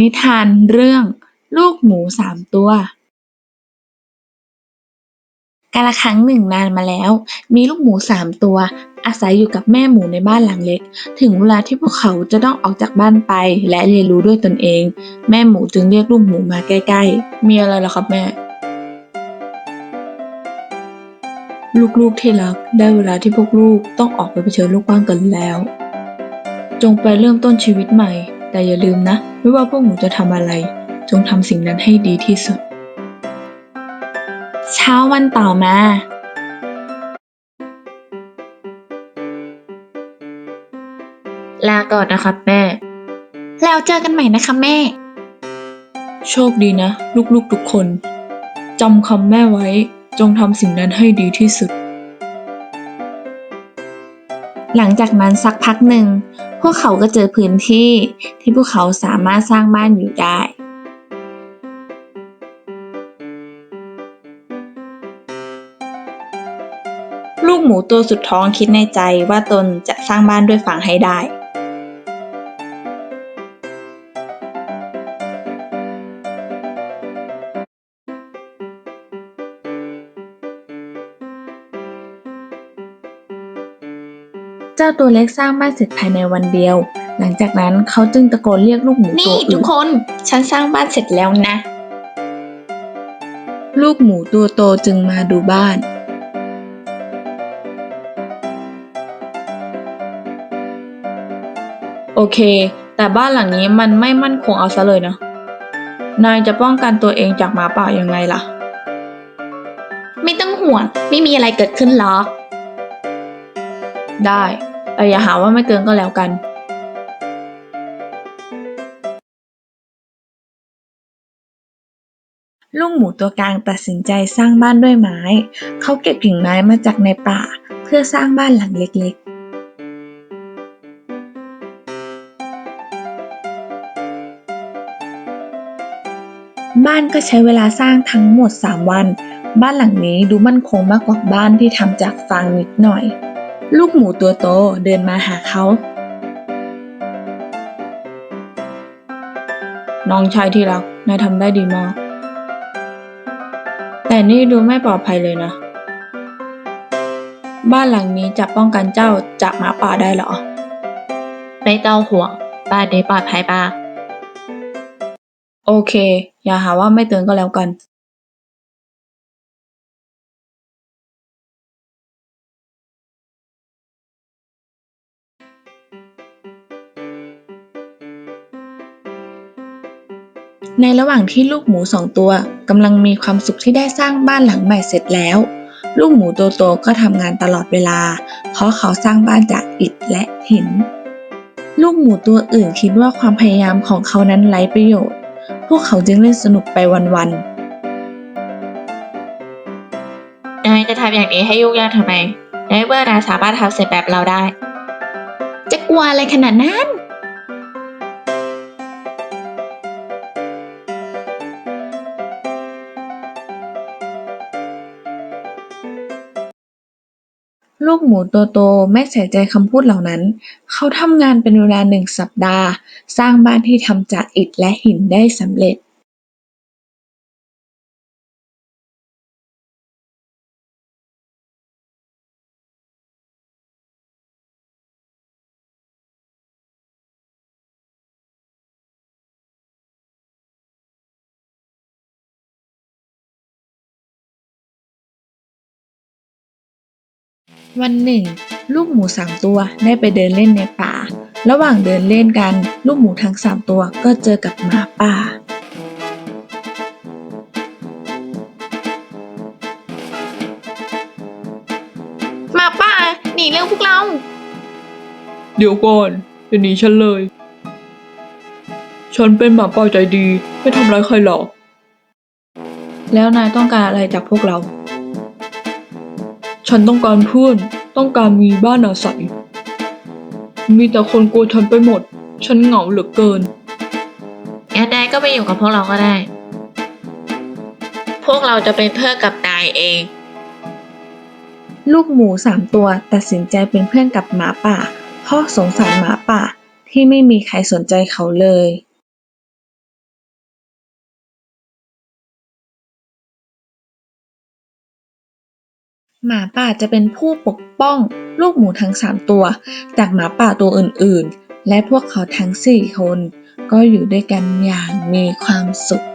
นิทานเรื่องลูกหมูสามตัว กาลครั้งหนึ่งนานมาแล้ว มีลูกหมูสามตัว อาศัยอยู่กับแม่หมูในบ้านหลังเล็ก ถึงเวลาที่พวกเขาจะต้องออกจากบ้านไปและเรียนรู้ด้วยตนเอง แม่หมูจึงเรียกลูกหมูมาใกล้ๆ มีอะไรเหรอครับแม่ ลูกๆที่รักได้เวลาที่พวกลูกต้องออกไปเผชิญโลกกว้างกันแล้ว จงไปเริ่มต้นชีวิตใหม่ แต่อย่าลืมนะ ไม่ว่าพวกหนูจะทำอะไร จงทำสิ่งนั้นให้ดีที่สุด เช้าวันต่อมา ลาก่อนนะครับแม่ แล้วเจอกันใหม่นะคะแม่ โชคดีนะ ลูกๆทุกคนจำคำแม่ไว้ จงทำสิ่งนั้นให้ดีที่สุด หลังจากนั้นสักพักหนึ่ง พวกเขาก็เจอพื้นที่ที่พวกเขาสามารถสร้างบ้านอยู่ได้ ลูกหมูตัวสุดท้องคิดในใจว่าตนจะสร้างบ้านด้วยฟางให้ได้ เจ้าตัวเล็กสร้างบ้านเสร็จภายในวันเดียว หลังจากนั้นเขาจึงตะโกนเรียกลูกหมูตัวนี่อื่ทุนกคน ฉันสร้างบ้านเสร็จแล้วนะ ลูกหมูตัวโตจึงมาดูบ้าน โอเค แต่บ้านหลังนี้มันไม่มั่นคงเอาซะเลยนะนายจะป้องกันตัวเองจากหมาป่ายังไงล่ะ ไม่ต้องห่วง ไม่มีอะไรเกิดขึ้นหรอก ได้ แต่อย่าหาว่าไม่เตือนก็แล้วกันลูกหมูตัวกลางตัดสินใจสร้างบ้านด้วยไม้ เขาเก็บกิ่งไม้มาจากในป่า เพื่อสร้างบ้านหลังเล็กๆ บ้านก็ใช้เวลาสร้างทั้งหมด 3 วัน บ้านหลังนี้ดูมั่นคงมากกว่าบ้านที่ทำจากฟางนิดหน่อย ลูกหมูตัวโตเดินมาหาเขา น้องชายที่รัก นายทำได้ดีมาก แต่นี่ดูไม่ปลอดภัยเลยนะ บ้านหลังนี้จะป้องกันเจ้าจากหมาป่าได้เหรอ ไม่ต้องห่วง บ้านนี้ปลอดภัยมาก โอเค อย่าหาว่าไม่เตือนก็แล้วกัน ในระหว่างที่ลูกหมูสองตัวกำลังมีความสุขที่ได้สร้างบ้านหลังใหม่เสร็จแล้ว ลูกหมูตัวโตก็ทำงานตลอดเวลา เพราะเขาสร้างบ้านจากอิฐและหิน ลูกหมูตัวอื่นคิดว่าความพยายามของเขานั้นไร้ประโยชน์ พวกเขาจึงเล่นสนุกไปวันๆนายจะทำอย่างนี้ให้ยุ่งยากทำไมในเมื่อนายสามารถทำเสร็จแบบเราได้ จะกลัวอะไรขนาดนั้น ลูกหมูตัวโตไม่ใส่ใจคำพูดเหล่านั้น เขาทำงานเป็นเวลาหนึ่งสัปดาห์ สร้างบ้านที่ทำจากอิฐและหินได้สำเร็จ วันหนึ่ง ลูกหมูสามตัวได้ไปเดินเล่นในป่า ระหว่างเดินเล่นกัน ลูกหมูทั้งสามตัวก็เจอกับหมาป่ามาป้าหนีเร็วพวกเรา เดี๋ยวก่อนอย่าหนีฉันเลย ฉันเป็นหมาป่าใจดี ไม่ทำร้ายใครหรอก แล้วนายต้องการอะไรจากพวกเรา ฉันต้องการเพื่อน ต้องการมีบ้านอาศัย มีแต่คนกลัวฉันไปหมด ฉันเหงาเหลือเกิน งั้นนายก็ไปอยู่กับพวกเราก็ได้ พวกเราจะเป็นเพื่อนกับนายเอง ลูกหมูสามตัวตัดสินใจเป็นเพื่อนกับหมาป่า เพราะสงสารหมาป่าที่ไม่มีใครสนใจเขาเลย หมาป่าจะเป็นผู้ปกป้องลูกหมูทั้งสามตัว จากหมาป่าตัวอื่น ๆ และพวกเขาทั้งสี่คน ก็อยู่ด้วยกันอย่างมีความสุข